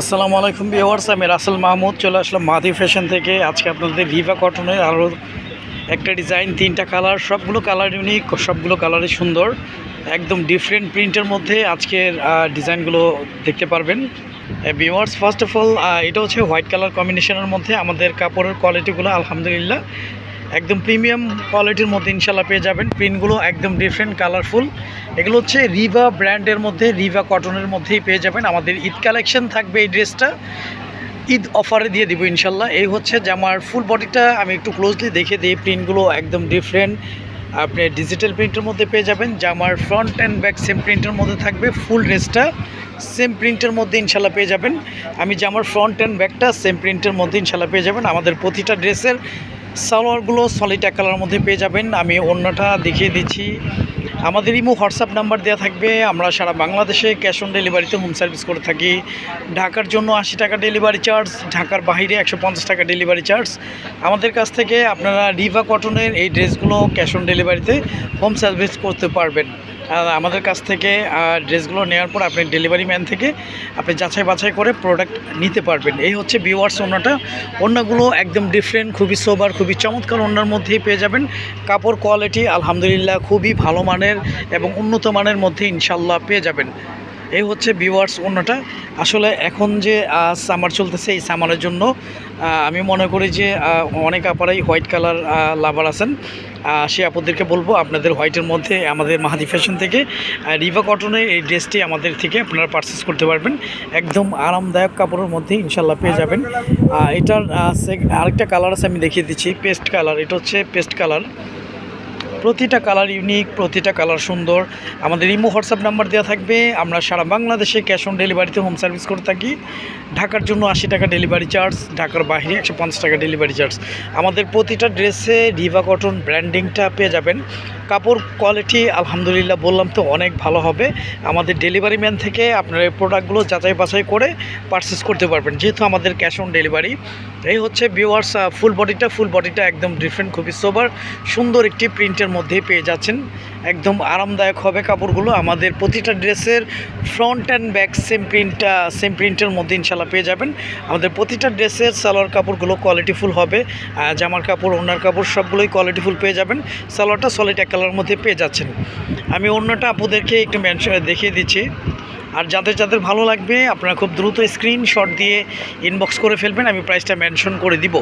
আসসালামু আলাইকুম ভিউয়ার্স, আমি রাসেল মাহমুদ, চলে আসলাম মাদি ফ্যাশন থেকে। আজকে আপনাদের রিভা কটনের আরও একটা ডিজাইন, তিনটা কালার, সবগুলো কালার ইউনিক সবগুলো কালারই সুন্দর, একদম ডিফারেন্ট প্রিন্টের মধ্যে আজকের ডিজাইনগুলো দেখতে পারবেন। ভিউয়ার্স ফার্স্ট অফ অল এটা হচ্ছে হোয়াইট কালার কম্বিনেশনের মধ্যে আমাদের কাপড়ের কোয়ালিটিগুলো আলহামদুলিল্লাহ একদম প্রিমিয়াম কোয়ালিটির মধ্যে ইনশাল্লাহ পেয়ে যাবেন। প্রিন্টগুলো একদম ডিফারেন্ট কালারফুল এগুলো হচ্ছে রিভা ব্র্যান্ডের মধ্যে রিভা কটনের মধ্যেই পেয়ে যাবেন। আমাদের ঈদ কালেকশন থাকবে এই ড্রেসটা। ঈদ অফারে দিয়ে দিব ইনশাল্লাহ এই হচ্ছে জামার ফুল বডিটা আমি একটু ক্লোজলি দেখে দিই। প্রিন্টগুলো একদম ডিফারেন্ট আপনি ডিজিটাল প্রিন্টের মধ্যে পেয়ে যাবেন। জামার ফ্রন্ট অ্যান্ড ব্যাক সেম প্রিন্টের মধ্যে থাকবে। ফুল ড্রেসটা সেম প্রিন্টের মধ্যে ইনশাল্লাহ পেয়ে যাবেন। আমি জামার ফ্রন্ট অ্যান্ড ব্যাকটা সেম প্রিন্টের মধ্যে ইনশাল্লাহ পেয়ে যাবেন। আমাদের প্রতিটা ড্রেসের সালোয়ারগুলো সলিড এক কালার মধ্যে পেয়ে যাবেন। আমি অন্যটা দেখিয়ে দিচ্ছি। আমাদের ইমো হোয়াটসঅ্যাপ নাম্বার দেওয়া থাকবে। আমরা সারা বাংলাদেশে ক্যাশ অন ডেলিভারিতে হোম সার্ভিস করে থাকি। ঢাকার জন্য আশি টাকা ডেলিভারি চার্জ ঢাকার বাইরে একশো পঞ্চাশ টাকা ডেলিভারি চার্জ আমাদের কাছ থেকে আপনারা রিভা কটনের এই ড্রেসগুলো ক্যাশ অন ডেলিভারিতে হোম সার্ভিস করতে পারবেন। আমাদের কাছ থেকে ড্রেসগুলো নেওয়ার পর আপনি ডেলিভারি ম্যান থেকে আপনি যাচাই বাছাই করে প্রোডাক্ট নিতে পারবেন। এই হচ্ছে বিওয়ার্স ওনাটা অন্যগুলো একদম ডিফারেন্ট খুবই সোবার খুবই চমৎকার ওনার মধ্যেই পেয়ে যাবেন। কাপড় কোয়ালিটি আলহামদুলিল্লাহ খুবই ভালো মানের এবং উন্নত মানের মধ্যে ইনশাল্লাহ পেয়ে যাবেন। এই হচ্ছে ভিউয়ার্স অন্যটা। আসলে এখন যে সামার চলতেছে, এই সামারের জন্য আমি মনে করি যে অনেক আপারাই হোয়াইট কালার লাভার আছেন। সে আপুদেরকে বলব, আপনাদের হোয়াইটের মধ্যে আমাদের মাহাদি ফ্যাশন থেকে রিভা কটনে এই ড্রেসটি আমাদের থেকে আপনারা পারচেস করতে পারবেন। একদম আরামদায়ক কাপড়ের মধ্যে ইনশাল্লাহ পেয়ে যাবেন। এটার আরেকটা কালার আছে, আমি দেখিয়ে দিচ্ছি পেস্ট কালার এটা হচ্ছে পেস্ট কালার প্রতিটা কালার ইউনিক প্রতিটা কালার সুন্দর। আমাদের ইমো হোয়াটসঅ্যাপ নাম্বার দেওয়া থাকবে। আমরা সারা বাংলাদেশে ক্যাশ অন ডেলিভারিতে হোম সার্ভিস করে থাকি। ঢাকার জন্য আশি টাকা ডেলিভারি চার্জ ঢাকার বাইরে একশো পঞ্চাশ টাকা ডেলিভারি চার্জ আমাদের প্রতিটা ড্রেসে রিভা কটন ব্র্যান্ডিংটা পেয়ে যাবেন। কাপড় কোয়ালিটি আলহামদুলিল্লাহ বললাম তো অনেক ভালো হবে। আমাদের ডেলিভারি ম্যান থেকে আপনারা এই প্রোডাক্টগুলো যাচাই বাছাই করে পারচেস করতে পারবেন। যেহেতু আমাদের ক্যাশ অন ডেলিভারি এই হচ্ছে ভিউয়ার্স ফুল বডিটা ফুল বডিটা একদম ডিফারেন্ট খুবই সোবার সুন্দর একটি প্রিন্টের মধ্যেই পেয়ে যাচ্ছেন। একদম আরামদায়ক হবে কাপড়গুলো। আমাদের প্রতিটা ড্রেসের ফ্রন্ট অ্যান্ড ব্যাক সেম প্রিন্টটা সেম প্রিন্টের মধ্যে ইনশাল্লাহ পেয়ে যাবেন। আমাদের প্রতিটা ড্রেসের সালোয়ার কাপড়গুলো কোয়ালিটিফুল হবে। জামার কাপড় ওনার কাপড় সবগুলোই কোয়ালিটিফুল পেয়ে যাবেন। সালোয়ারটা সলিড এক কালার মধ্যে পেয়ে যাচ্ছেন। আমি অন্যটা আপুদেরকে একটু মেনশন দেখিয়ে দিচ্ছি। আর যাদের যাদের ভালো লাগবে, আপনারা খুব দ্রুত স্ক্রিনশট দিয়ে ইনবক্স করে ফেলবেন, আমি প্রাইসটা মেনশন করে দিব।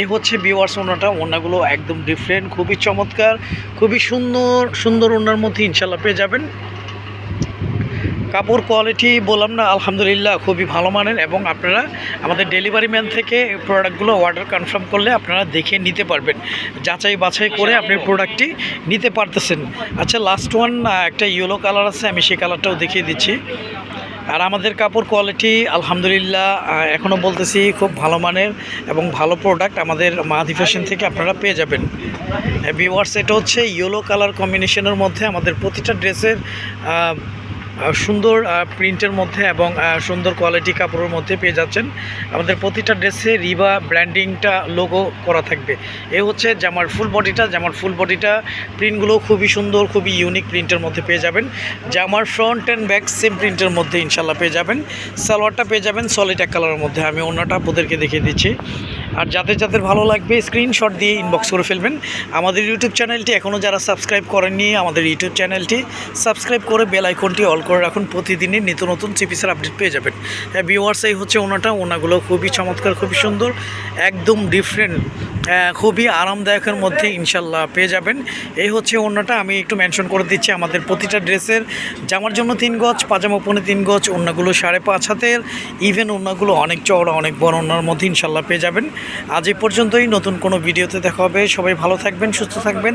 এই হচ্ছে বিওয়ার্স ওনাটা, ওনাগুলো একদম ডিফারেন্ট খুবই চমৎকার, খুবই সুন্দর সুন্দর ওনার মধ্যে ইনশাল্লাহ পেয়ে যাবেন। কাপড় কোয়ালিটি বললাম না, আলহামদুলিল্লাহ খুবই ভালো মানের এবং আপনারা আমাদের ডেলিভারি ম্যান থেকে প্রোডাক্টগুলো অর্ডার কনফার্ম করলে আপনারা দেখে নিতে পারবেন। যাচাই বাছাই করে আপনি প্রোডাক্টটি নিতে পারতেছেন। আচ্ছা লাস্ট ওয়ান একটা ইয়েলো কালার আছে, আমি সেই কালারটাও দেখিয়ে দিচ্ছি। আর আমাদের কাপড় কোয়ালিটি আলহামদুলিল্লাহ এখনও বলতেছি খুব ভালো মানের এবং ভালো প্রোডাক্ট আমাদের মাহাদি ফ্যাশন থেকে আপনারা পেয়ে যাবেন। ভিওয়ার্স এটা হচ্ছে ইয়েলো কালার কম্বিনেশনের মধ্যে আমাদের প্রতিটা ড্রেসের সুন্দর প্রিন্টের মধ্যে এবং সুন্দর কোয়ালিটি কাপড়ের মধ্যে পেয়ে যাচ্ছেন। আমাদের প্রতিটা ড্রেসে রিবা ব্র্যান্ডিংটা লোগো করা থাকবে। এ হচ্ছে জামার ফুল বডিটা জামার ফুল বডিটা প্রিন্টগুলো খুবই সুন্দর, খুবই ইউনিক প্রিন্টের মধ্যে পেয়ে যাবেন। জামার ফ্রন্ট অ্যান্ড ব্যাক সেম প্রিন্টের মধ্যে ইনশাল্লাহ পেয়ে যাবেন। সালোয়ারটা পেয়ে যাবেন সলিড এক কালারের মধ্যে। আমি অন্যটা আপনাদেরকে দেখিয়ে দিচ্ছি। আর যাদের যাদের ভালো লাগবে স্ক্রিনশট দিয়ে ইনবক্স করে ফেলবেন। আমাদের ইউটিউব চ্যানেলটি এখনও যারা সাবস্ক্রাইব করেননি, আমাদের ইউটিউব চ্যানেলটি সাবস্ক্রাইব করে বেল আইকনটি অল করে রাখুন। প্রতিদিনই নিত্য নতুন চিপিসের আপডেট পেয়ে যাবেন। হ্যাঁ ভিওয়ার্স এই হচ্ছে ওনাটা। ওনাগুলো খুবই চমৎকার, খুবই সুন্দর, একদম ডিফারেন্ট খুবই আরামদায়কের মধ্যে ইনশাল্লাহ পেয়ে যাবেন। এই হচ্ছে অন্যটা আমি একটু মেনশন করে দিচ্ছি আমাদের প্রতিটা ড্রেসের। জামার জন্য তিন গজ, পাজামা পনে তিন গজ অন্যগুলো সাড়ে পাঁচ হাতের। ইভেন অন্যগুলো অনেক চওড়া, অনেক বড় অন্যার মধ্যে ইনশাল্লাহ পেয়ে যাবেন। আজ এ পর্যন্তই, নতুন কোনো ভিডিওতে দেখা হবে। সবাই ভালো থাকবেন, সুস্থ থাকবেন।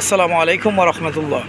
আসসালামু আলাইকুম রহমতুল্লাহ।